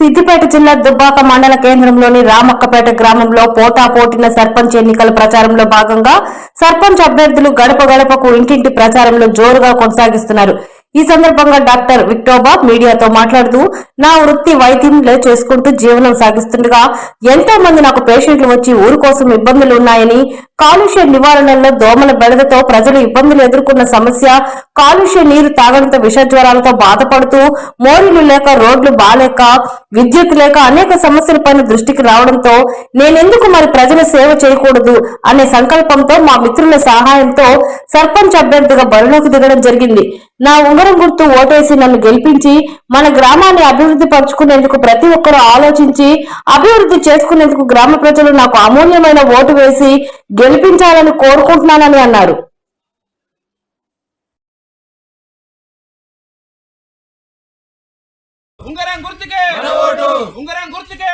సిద్దిపేట జిల్లా దుబ్బాక మండల కేంద్రంలోని రామక్కపేట గ్రామంలో పోటాపోటీన సర్పంచ్ ఎన్నికల ప్రచారంలో భాగంగా సర్పంచ్ అభ్యర్థులు గడప గడపకు ఇంటింటి ప్రచారంలో జోరుగా కొనసాగిస్తున్నారు. ఈ సందర్భంగా డాక్టర్ విక్టోబా మీడియాతో మాట్లాడుతూ నా వృత్తి వైద్యంలో చేసుకుంటూ జీవనం సాగిస్తుండగా ఎంతో మంది నాకు పేషెంట్లు వచ్చి ఊరు కోసం ఇబ్బందులు ఉన్నాయని కాలుష్య నివారణలో దోమల బెడదతో ప్రజలు ఇబ్బందులు ఎదుర్కొన్న సమస్య కాలుష్య నీరు తాగడంతో విష జ్వరాలతో బాధపడుతూ మోరీలు లేక రోడ్లు బాలేక విద్యుత్ లేక అనేక సమస్యలపైన దృష్టికి రావడంతో నేనెందుకు మరి ప్రజల సేవ చేయకూడదు అనే సంకల్పంతో మా మిత్రుల సహాయంతో సర్పంచ్ అభ్యర్థిగా బరిలోకి దిగడం జరిగింది. నా ఉంగరం గుర్తు ఓటేసి నన్ను గెలిపించి మన గ్రామాన్ని అభివృద్ధి పరుచుకునేందుకు ప్రతి ఒక్కరూ ఆలోచించి అభివృద్ధి చేసుకునేందుకు గ్రామ ప్రజలు నాకు అమూల్యమైన ఓటు వేసి గెలిపించాలని కోరుకుంటున్నానని అన్నారు. ఉంగరం గుర్తుకే. ఉంగరం గుర్తుకే.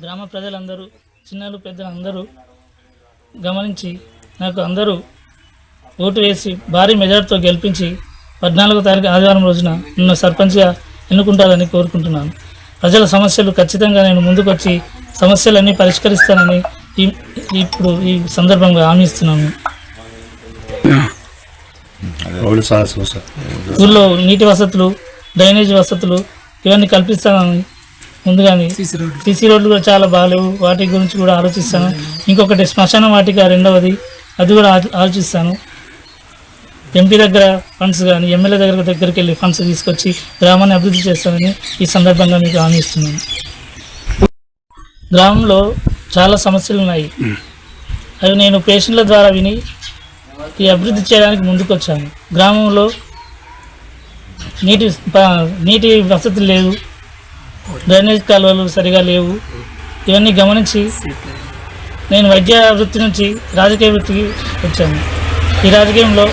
గ్రామ ప్రజలందరూ చిన్నలు పెద్దలు అందరూ గమనించి నాకు అందరూ ఓటు వేసి భారీ మెజార్టీతో గెలిపించి పద్నాలుగో తారీఖు ఆదివారం రోజున నన్ను సర్పంచ్గా ఎన్నుకుంటారని కోరుకుంటున్నాను. ప్రజల సమస్యలు ఖచ్చితంగా నేను ముందుకొచ్చి సమస్యలన్నీ పరిష్కరిస్తానని ఈ ఇప్పుడు ఈ సందర్భంగా హామీ ఇస్తున్నాను. రోడ్డు సమస్య సార్ ఊళ్ళో నీటి వసతులు డ్రైనేజ్ వసతులు ఇవన్నీ కల్పిస్తానని ముందుగానే సీసీ రోడ్లు కూడా చాలా బాగాలేవు. వాటి గురించి కూడా ఆలోచిస్తాను. ఇంకొకటి శ్మశాన వాటిక రెండవది అది కూడా ఆలో- ఆలోచిస్తాను. ఎంపీ దగ్గర ఫండ్స్ కానీ ఎమ్మెల్యే దగ్గర దగ్గరికి వెళ్ళి ఫండ్స్ తీసుకొచ్చి గ్రామాన్ని అభివృద్ధి చేస్తామని ఈ సందర్భంగా మీకు హామీ ఇస్తున్నాను. గ్రామంలో చాలా సమస్యలు ఉన్నాయి. అవి నేను పేషెంట్ల ద్వారా విని ఈ అభివృద్ధి చేయడానికి ముందుకు వచ్చాను గ్రామంలో నీటి నీటి వసతి లేదు. డ్రైనేజ్ కాలువలు సరిగా లేవు. ఇవన్నీ గమనించి నేను వైద్య వృత్తి నుంచి రాజకీయ వృత్తికి వచ్చాను. ఈ రాజకీయంలో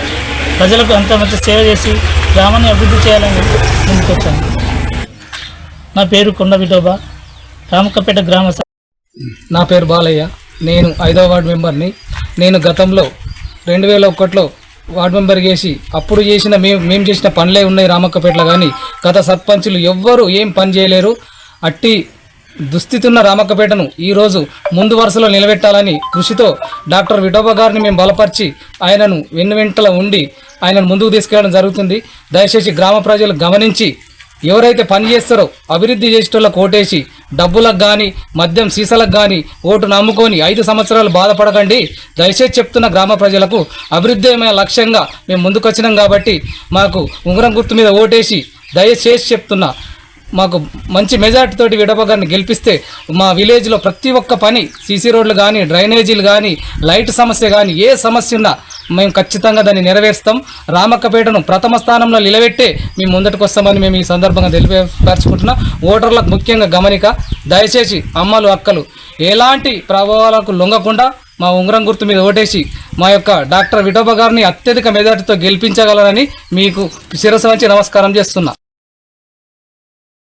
ప్రజలకు అంత మంచి సేవ చేసి గ్రామాన్ని అభివృద్ధి చేయాలని ముందుకు వచ్చాను నా పేరు కొండ విఠోబా రామక్కపేట గ్రామ నా పేరు బాలయ్య. నేను ఐదవ వార్డు మెంబర్ని. నేను గతంలో రెండు వేల ఒకటిలో వార్డు మెంబర్ చేసి అప్పుడు చేసిన మేము మేము చేసిన పనులే ఉన్నాయి రామక్కపేటలో కానీ గత సర్పంచులు ఎవ్వరూ ఏం పని చేయలేరు. అట్టి దుస్థితున్న రామక్కపేటను ఈరోజు ముందు వరుసలో నిలబెట్టాలని కృషితో డాక్టర్ విఠోబా గారిని మేము బలపరిచి ఆయనను వెన్ను వెంటల ఉండి ఆయనను ముందుకు తీసుకెళ్ళడం జరుగుతుంది. దయచేసి గ్రామ ప్రజలు గమనించి ఎవరైతే పని చేస్తారో అభివృద్ధి చేసేటోళ్ళకి ఓటేసి డబ్బులకు కానీ మద్యం సీసాలకు కానీ ఓటు నమ్ముకొని ఐదు సంవత్సరాలు బాధపడకండి. దయచేసి చెప్తున్న గ్రామ ప్రజలకు అభివృద్ధి లక్ష్యంగా మేము ముందుకొచ్చినాం కాబట్టి మాకు ఉంగరం గుర్తు మీద ఓటేసి దయచేసి చెప్తున్నా. మాకు మంచి మెజార్టీ తోటి విడపగారిని గెలిపిస్తే మా విలేజ్లో ప్రతి ఒక్క పని సీసీ రోడ్లు కానీ డ్రైనేజీలు కానీ లైట్ సమస్య కానీ ఏ సమస్య ఉన్నా మేము ఖచ్చితంగా దాన్ని నెరవేరుస్తాం. రామక్కపేటను ప్రథమ స్థానంలో నిలబెట్టే మేము ముందటికి వస్తామని మేము ఈ సందర్భంగా తెలియపరచుకుంటున్నాం. ఓటర్లకు ముఖ్యంగా గమనిక దయచేసి అమ్మలు అక్కలు ఎలాంటి ప్రభావాలకు లొంగకుండా మా ఉంగరం గుర్తు మీద ఓటేసి మా యొక్క డాక్టర్ విఠోబా గారిని అత్యధిక మెజార్టీతో గెలిపించగలరని మీకు శిరస్సు నమస్కారం చేస్తున్నా.